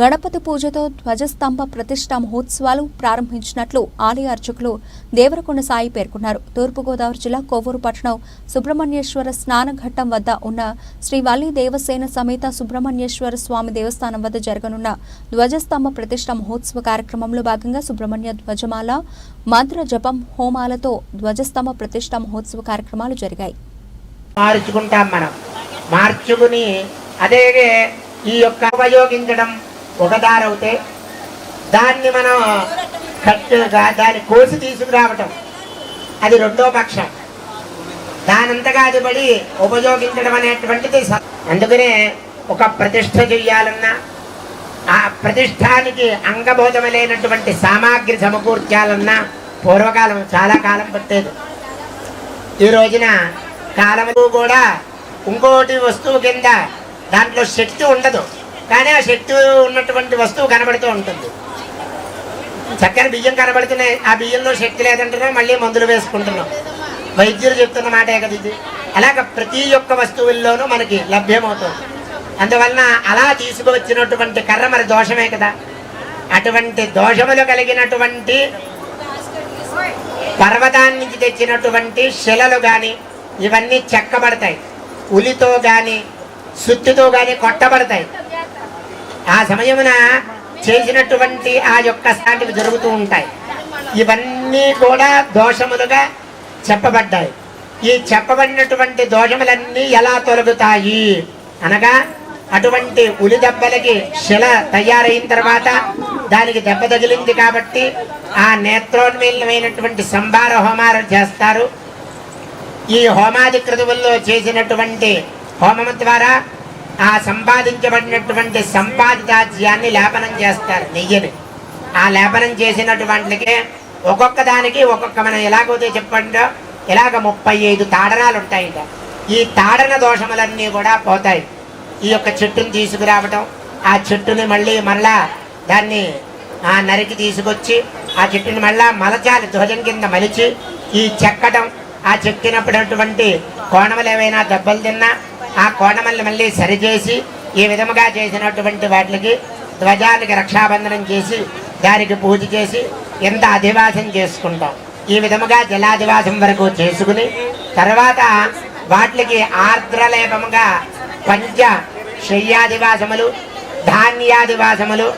గణపతి పూజతో ధ్వజస్తంభ ప్రతిష్ఠా మహోత్సవాలు ప్రారంభించినట్లు ఆలయ అర్చకులు దేవరకొండ సాయి పేర్కొన్నారు. తూర్పుగోదావరి జిల్లా కొవ్వూరు పట్టణం సుబ్రహ్మణ్యేశ్వర స్నానఘట్టం వద్ద ఉన్న శ్రీ వల్లి దేవసేన సమేత సుబ్రహ్మణ్యేశ్వర స్వామి దేవస్థానం వద్ద జరగనున్న ధ్వజస్తంభ ప్రతిష్ఠా మహోత్సవ కార్యక్రమంలో భాగంగా సుబ్రహ్మణ్య ధ్వజమాల మంత్ర జపం హోమాలతో ధ్వజస్తంభ ప్రతిష్ఠా మహోత్సవ కార్యక్రమాలు జరిగాయి. మార్చుకుంటాం మనం. మార్చుకుని అదే ఈ యొక్క ఉపయోగించడం ఒక దారవుతే దాన్ని మనం కట్ దాన్ని కోసి తీసుకురావటం. అది రెండో పక్షం. దానంతగా అది పడి ఉపయోగించడం అనేటువంటిది అందుకనే ఒక ప్రతిష్ట చెయ్యాలన్నా ఆ ప్రతిష్టానికి అంగబోధములైనటువంటి సామాగ్రి సమకూర్చాలన్నా పూర్వకాలం చాలా కాలం పట్టేది. ఈ రోజున కాలము కూడా ఇంకోటి వస్తువు కింద దాంట్లో శక్తి ఉండదు. కానీ ఆ శక్తి ఉన్నటువంటి వస్తువు కనబడుతూ ఉంటుంది. చక్కని బియ్యం కనబడుతున్నాయి. ఆ బియ్యంలో శక్తి లేదంటున్నాం మళ్ళీ మందులు వేసుకుంటున్నాం. వైద్యులు చెప్తున్న మాటే కదా ఇది. అలాగ ప్రతి ఒక్క వస్తువుల్లోనూ మనకి లభ్యమవుతుంది. అందువలన అలా తీసుకువచ్చినటువంటి కర్ర మరి దోషమే కదా. అటువంటి దోషములు కలిగినటువంటి పర్వతాన్ని నుంచి తెచ్చినటువంటి శిలలు కానీ ఇవన్నీ చెక్కబడతాయి. ఉలితో కానీ సుత్తితో కానీ కొట్టబడతాయి. ఆ సమయమున చేసినటువంటి ఆ యొక్క సాటివి జరుగుతూ ఉంటాయి. ఇవన్నీ కూడా దోషములుగా చెప్పబడ్డాయి. ఈ చెప్పబడినటువంటి దోషములన్నీ ఎలా తొలగుతాయి? అనగా అటువంటి ఉలి దెబ్బలకి శిల తయారైన తర్వాత దానికి దెబ్బ తగిలింది కాబట్టి ఆ నేత్రోన్మీలమైనటువంటి సంభార హోమాలు చేస్తారు. ఈ హోమాది క్రతువుల్లో చేసినటువంటి హోమము ద్వారా ఆ సంపాదించబడినటువంటి సంపాదితాజ్యాన్ని లేపనం చేస్తారు నెయ్యిని. ఆ లేపనం చేసినటువంటికి ఒక్కొక్క దానికి ఒక్కొక్క మనం ఎలాగైతే చెప్పండో ఇలాగ ముప్పై ఐదు తాడనాలు ఉంటాయిట. ఈ తాడన దోషములన్నీ కూడా పోతాయి. ఈ యొక్క చెట్టుని తీసుకురావటం ఆ చెట్టుని మళ్ళీ మళ్ళా దాన్ని ఆ నరికి తీసుకొచ్చి ఆ చెట్టుని మళ్ళా మలచాలి ధ్వజం కింద మలిచి ఈ చెక్కడం ఆ చెక్కినప్పుడటువంటి కోణములు ఏవైనా దెబ్బలు తిన్నా ఆ కోణమల్ని మళ్ళీ సరిచేసి ఈ విధముగా చేసినటువంటి వాటికి ధ్వజానికి రక్షాబంధనం చేసి దానికి పూజ చేసి ఎంత అధివాసం చేసుకుంటాం. ఈ విధముగా జలాధివాసం వరకు చేసుకుని తర్వాత వాటికి ఆర్ద్రలేపముగా పంచ శయ్యాదివాసములు ధాన్యాదివాసములు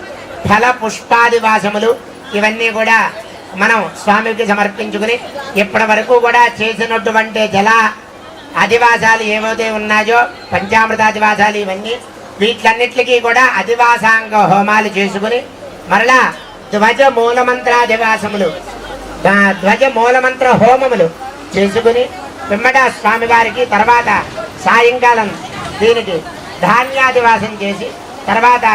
ఫల పుష్పాదివాసములు ఇవన్నీ కూడా మనం స్వామికి సమర్పించుకుని ఇప్పటి వరకు కూడా చేసినటువంటి జల అధివాసాలు ఏవైతే ఉన్నాయో పంచామృతాదివాసాలు ఇవన్నీ వీటిలన్నిటికీ కూడా అధివాసాంగ హోమాలు చేసుకుని మరలా ధ్వజ మూలమంత్రాధివాసములు ధ్వజ మూలమంత్ర హోమములు చేసుకుని పిమ్మట స్వామివారికి తర్వాత సాయంకాలం దీనికి ధాన్యాదివాసం చేసి తర్వాత